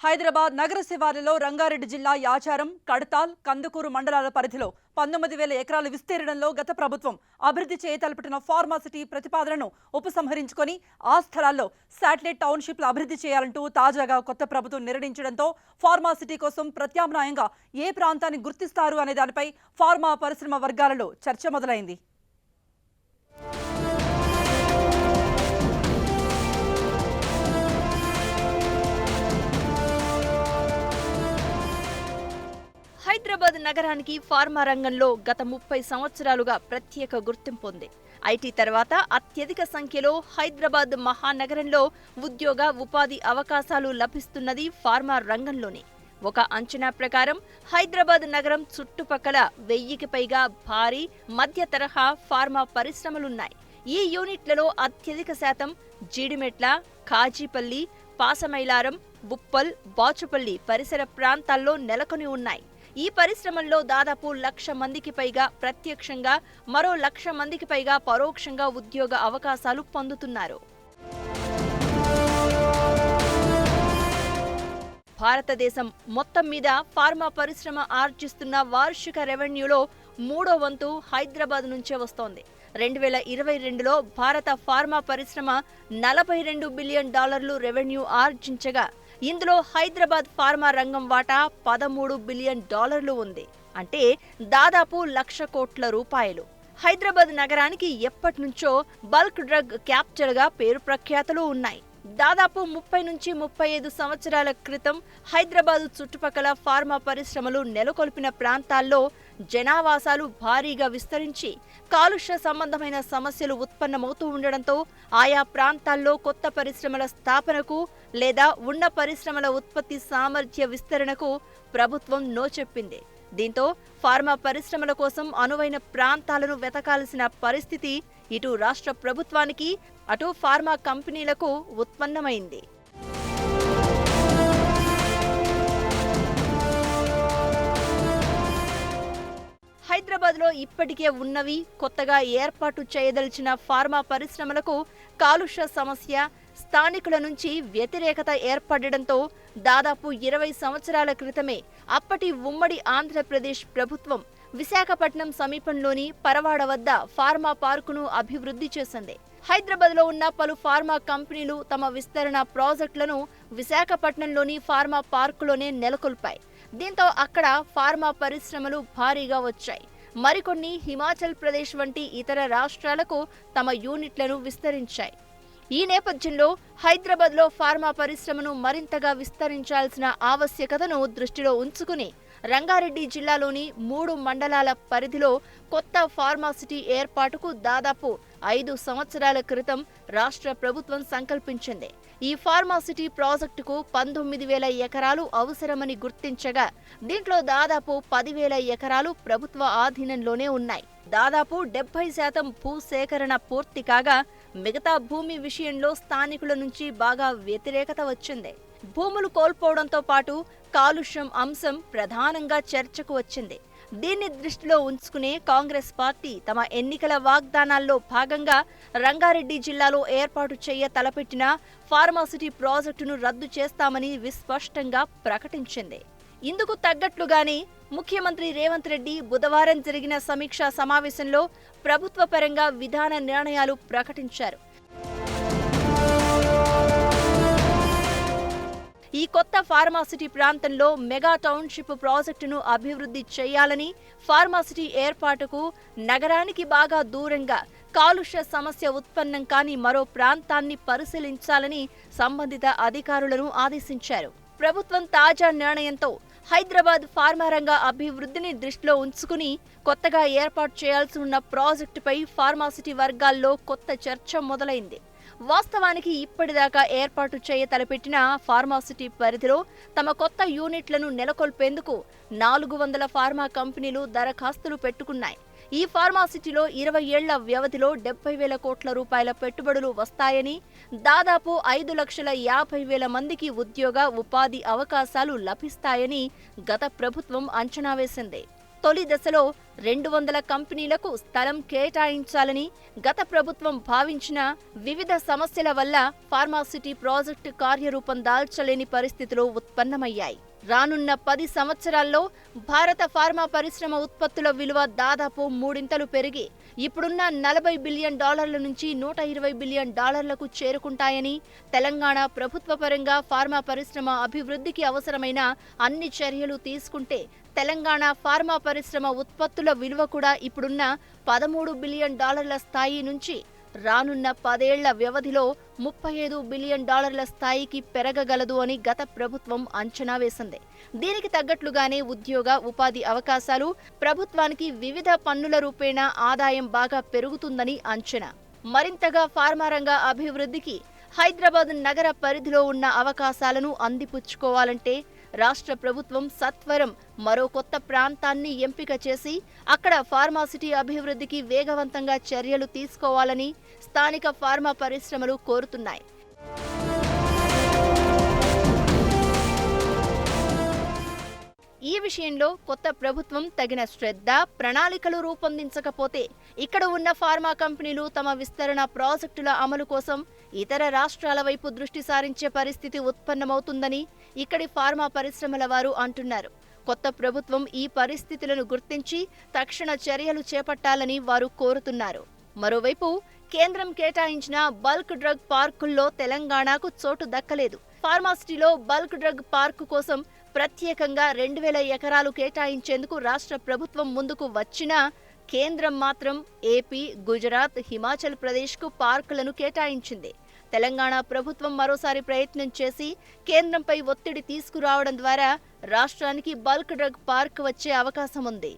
హైదరాబాద్ నగర శివారులో రంగారెడ్డి జిల్లా యాచారం కడతాల్ కందుకూరు మండలాల పరిధిలో పంతొమ్మిది వేల ఎకరాల విస్తీర్ణంలో గత ప్రభుత్వం అభివృద్ధి చేయతలపెట్టిన ఫార్మాసిటీ ప్రతిపాదనను ఉపసంహరించుకొని ఆ స్థలాల్లో శాటిలైట్ టౌన్షిప్లు అభివృద్ధి చేయాలంటూ తాజాగా కొత్త ప్రభుత్వం నిర్ణయించడంతో ఫార్మాసిటీ కోసం ప్రత్యామ్నాయంగా ఏ ప్రాంతాన్ని గుర్తిస్తారు అనే దానిపై ఫార్మా పరిశ్రమ వర్గాలలో చర్చ మొదలైంది. నగరానికి ఫార్మా రంగంలో గత ముప్పై సంవత్సరాలుగా ప్రత్యేక గుర్తింపు ఉంది. ఐటీ తర్వాత అత్యధిక సంఖ్యలో హైదరాబాద్ మహానగరంలో ఉద్యోగ ఉపాధి అవకాశాలు లభిస్తున్నది ఫార్మా రంగంలోనే. ఒక అంచనా ప్రకారం హైదరాబాద్ నగరం చుట్టుపక్కల వెయ్యికి పైగా భారీ మధ్య తరహా ఫార్మా పరిశ్రమలున్నాయి. ఈ యూనిట్లలో అత్యధిక శాతం జీడిమెట్ల కాజీపల్లి పాసమైలారం బుప్పల్ బాచుపల్లి పరిసర ప్రాంతాల్లో నెలకొని ఉన్నాయి. ఈ పరిశ్రమల్లో దాదాపు లక్ష మందికి పైగా ప్రత్యక్షంగా మరో లక్ష మందికి పైగా పరోక్షంగా ఉద్యోగ అవకాశాలు పొందుతున్నారు. భారతదేశం మొత్తం మీద ఫార్మా పరిశ్రమ ఆర్జిస్తున్న వార్షిక రెవెన్యూలో మూడో వంతు హైదరాబాద్ నుంచే వస్తోంది. రెండు వేల ఇరవై రెండులో భారత ఫార్మా పరిశ్రమ నలభై రెండు బిలియన్ డాలర్లు రెవెన్యూ ఆర్జించగా ఇందులో హైదరాబాద్ ఫార్మా రంగం వాటా పదమూడు బిలియన్ డాలర్లు ఉంది. అంటే దాదాపు లక్ష కోట్ల రూపాయలు. హైదరాబాద్ నగరానికి ఎప్పటి నుంచో బల్క్ డ్రగ్ క్యాప్చర్గా గా పేరు ప్రఖ్యాతలు ఉన్నాయి. దాదాపు ముప్పై నుంచి ముప్పై ఐదు సంవత్సరాల క్రితం హైదరాబాద్ చుట్టుపక్కల ఫార్మా పరిశ్రమలు నెలకొల్పిన ప్రాంతాల్లో జనావాసాలు భారీగా విస్తరించి కాలుష్య సంబంధమైన సమస్యలు ఉత్పన్నమవుతూ ఉండడంతో ఆయా ప్రాంతాల్లో కొత్త పరిశ్రమల స్థాపనకు లేదా ఉన్న పరిశ్రమల ఉత్పత్తి సామర్థ్య విస్తరణకు ప్రభుత్వం నో చెప్పింది దీంతో ఫార్మా పరిశ్రమల కోసం అనువైన ప్రాంతాలను వెతకాల్సిన పరిస్థితి ఇటు రాష్ట్ర ప్రభుత్వానికి అటు ఫార్మా కంపెనీలకు ఉత్పన్నమైంది. హైదరాబాద్లో ఇప్పటికే ఉన్నవి కొత్తగా ఏర్పాటు చేయదలిచిన ఫార్మా పరిశ్రమలకు కాలుష్య సమస్య స్థానికుల నుంచి వ్యతిరేకత ఏర్పడడంతో దాదాపు ఇరవై సంవత్సరాల క్రితమే అప్పటి ఉమ్మడి ఆంధ్రప్రదేశ్ ప్రభుత్వం విశాఖపట్నం సమీపంలోని పరవాడ వద్ద ఫార్మా పార్కును అభివృద్ధి చేసింది. హైదరాబాద్లో ఉన్న పలు ఫార్మా కంపెనీలు తమ విస్తరణ ప్రాజెక్టులను విశాఖపట్నంలోని ఫార్మా పార్కులోనే నెలకొల్పాయి. దీంతో అక్కడ ఫార్మా పరిశ్రమలు భారీగా వచ్చాయి. మరికొన్ని హిమాచల్ ప్రదేశ్ వంటి ఇతర రాష్ట్రాలకు తమ యూనిట్లను విస్తరించాయి. ఈ నేపథ్యంలో హైదరాబాద్లో ఫార్మా పరిశ్రమను మరింతగా విస్తరించాల్సిన ఆవశ్యకతను దృష్టిలో ఉంచుకుని రంగారెడ్డి జిల్లాలోని మూడు మండలాల పరిధిలో కొత్త ఫార్మాసిటీ ఏర్పాటుకు దాదాపు ఐదు సంవత్సరాల క్రితం రాష్ట్ర ప్రభుత్వం సంకల్పించింది. ఈ ఫార్మాసిటీ ప్రాజెక్టుకు పంతొమ్మిది వేల ఎకరాలు అవసరమని గుర్తించగా దీంట్లో దాదాపు పదివేల ఎకరాలు ప్రభుత్వ ఆధీనంలోనే ఉన్నాయి. దాదాపు డెబ్బై శాతం భూసేకరణ పూర్తి కాగా మిగతా భూమి విషయంలో స్థానికుల నుంచి బాగా వ్యతిరేకత వచ్చింది. భూములు కోల్పోవడంతో పాటు కాలుష్యం అంశం ప్రధానంగా చర్చకు వచ్చింది. దీన్ని దృష్టిలో ఉంచుకునే కాంగ్రెస్ పార్టీ తమ ఎన్నికల వాగ్దానాల్లో భాగంగా రంగారెడ్డి జిల్లాలో ఏర్పాటు చేయ తలపెట్టిన ఫార్మాసిటీ ప్రాజెక్టును రద్దు చేస్తామని విస్పష్టంగా ప్రకటించింది. ఇందుకు తగ్గట్లుగానే ముఖ్యమంత్రి రేవంత్ రెడ్డి బుధవారం జరిగిన సమీక్షా సమావేశంలో ప్రభుత్వ పరంగా విధాన నిర్ణయాలు ప్రకటించారు. ఈ కొత్త ఫార్మాసిటీ ప్రాంతంలో మెగా టౌన్షిప్ ప్రాజెక్టును అభివృద్ధి చేయాలని ఫార్మాసిటీ ఏర్పాటుకు నగరానికి బాగా దూరంగా కాలుష్య సమస్య ఉత్పన్నం కాని మరో ప్రాంతాన్ని పరిశీలించాలని సంబంధిత అధికారులను ఆదేశించారు. ప్రభుత్వం తాజా నిర్ణయంతో హైదరాబాద్ ఫార్మా రంగ అభివృద్ధిని దృష్టిలో ఉంచుకుని కొత్తగా ఏర్పాటు చేయాల్సి ఉన్న ప్రాజెక్టుపై ఫార్మాసిటీ వర్గాల్లో కొత్త చర్చ మొదలైంది. వాస్తవానికి ఇప్పటిదాకా ఏర్పాటు చేయ తలపెట్టిన ఫార్మాసిటీ పరిధిలో తమ కొత్త యూనిట్లను నెలకొల్పేందుకు నాలుగు వందల ఫార్మా కంపెనీలు దరఖాస్తులు పెట్టుకున్నాయి. ఈ ఫార్మాసిటీలో ఇరవై ఏళ్ళ వ్యవధిలో డెబ్బై వేల కోట్ల రూపాయల పెట్టుబడులు వస్తాయని దాదాపు ఐదు లక్షల యాభై వేల మందికి ఉద్యోగ ఉపాధి అవకాశాలు లభిస్తాయని గత ప్రభుత్వం అంచనా వేసింది. తొలి దశలో రెండు వందల కంపెనీలకు స్థలం కేటాయించాలని గత ప్రభుత్వం భావించిన వివిధ సమస్యల వల్ల ఫార్మాసిటీ ప్రాజెక్టు కార్యరూపం దాల్చలేని పరిస్థితులు ఉత్పన్నమయ్యాయి. రానున్న పది సంవత్సరాల్లో భారత ఫార్మా పరిశ్రమ ఉత్పత్తుల విలువ దాదాపు మూడింతలు పెరిగి ఇప్పుడున్న నలభై బిలియన్ డాలర్ల నుంచి నూట ఇరవై బిలియన్ డాలర్లకు చేరుకుంటాయని తెలంగాణ ప్రభుత్వ పరంగా ఫార్మా పరిశ్రమ అభివృద్ధికి అవసరమైన అన్ని చర్యలు తీసుకుంటే తెలంగాణ ఫార్మా పరిశ్రమ ఉత్పత్తుల విలువ కూడా ఇప్పుడున్న పదమూడు బిలియన్ డాలర్ల స్థాయి నుంచి రానున్న పదేళ్ళ వ్యవధిలో ముప్పై ఐదు బిలియన్ డాలర్ల స్థాయికి పెరగగలదు అని గత ప్రభుత్వం అంచనా వేసింది. దీనికి తగ్గట్లుగానే ఉద్యోగ ఉపాధి అవకాశాలు ప్రభుత్వానికి వివిధ పన్నుల రూపేణా ఆదాయం బాగా పెరుగుతుందని అంచనా. మరింతగా ఫార్మా రంగ అభివృద్ధికి హైదరాబాద్ నగర పరిధిలో ఉన్న అవకాశాలను అందిపుచ్చుకోవాలంటే రాష్ట్ర ప్రభుత్వం సత్వరం మరో కొత్త ప్రాంతాన్ని ఎంపిక చేసి అక్కడ ఫార్మాసిటీ అభివృద్ధికి వేగవంతంగా చర్యలు తీసుకోవాలని స్థానిక ఫార్మా పరిశ్రమలు కోరుతున్నాయి. ఈ విషయంలో కొత్త ప్రభుత్వం తగిన శ్రద్ధ ప్రణాళికలు రూపొందించకపోతే ఇక్కడ ఉన్న ఫార్మా కంపెనీలు తమ విస్తరణ ప్రాజెక్టుల అమలు కోసం ఇతర రాష్ట్రాల వైపు దృష్టి సారించే పరిస్థితి ఉత్పన్నమవుతుందని ఇక్కడి ఫార్మా పరిశ్రమల వారు అంటున్నారు. కొత్త ప్రభుత్వం ఈ పరిస్థితులను గుర్తించి తక్షణ చర్యలు చేపట్టాలని వారు కోరుతున్నారు. మరోవైపు కేంద్రం కేటాయించిన బల్క్ డ్రగ్ పార్కుల్లో తెలంగాణకు చోటు దక్కలేదు. ఫార్మాసిటీలో బల్క్ డ్రగ్ పార్కు కోసం ప్రత్యేకంగా రెండు వేల ఎకరాలు కేటాయించేందుకు రాష్ట్ర ప్రభుత్వం ముందుకు వచ్చినా కేంద్రం మాత్రం ఏపీ గుజరాత్ హిమాచల్ ప్రదేశ్కు పార్కులను కేటాయించింది. తెలంగాణ ప్రభుత్వం మరోసారి ప్రయత్నం చేసి కేంద్రంపై ఒత్తిడి తీసుకురావడం ద్వారా రాష్ట్రానికి బల్క్ డ్రగ్ పార్క్ వచ్చే అవకాశం ఉంది.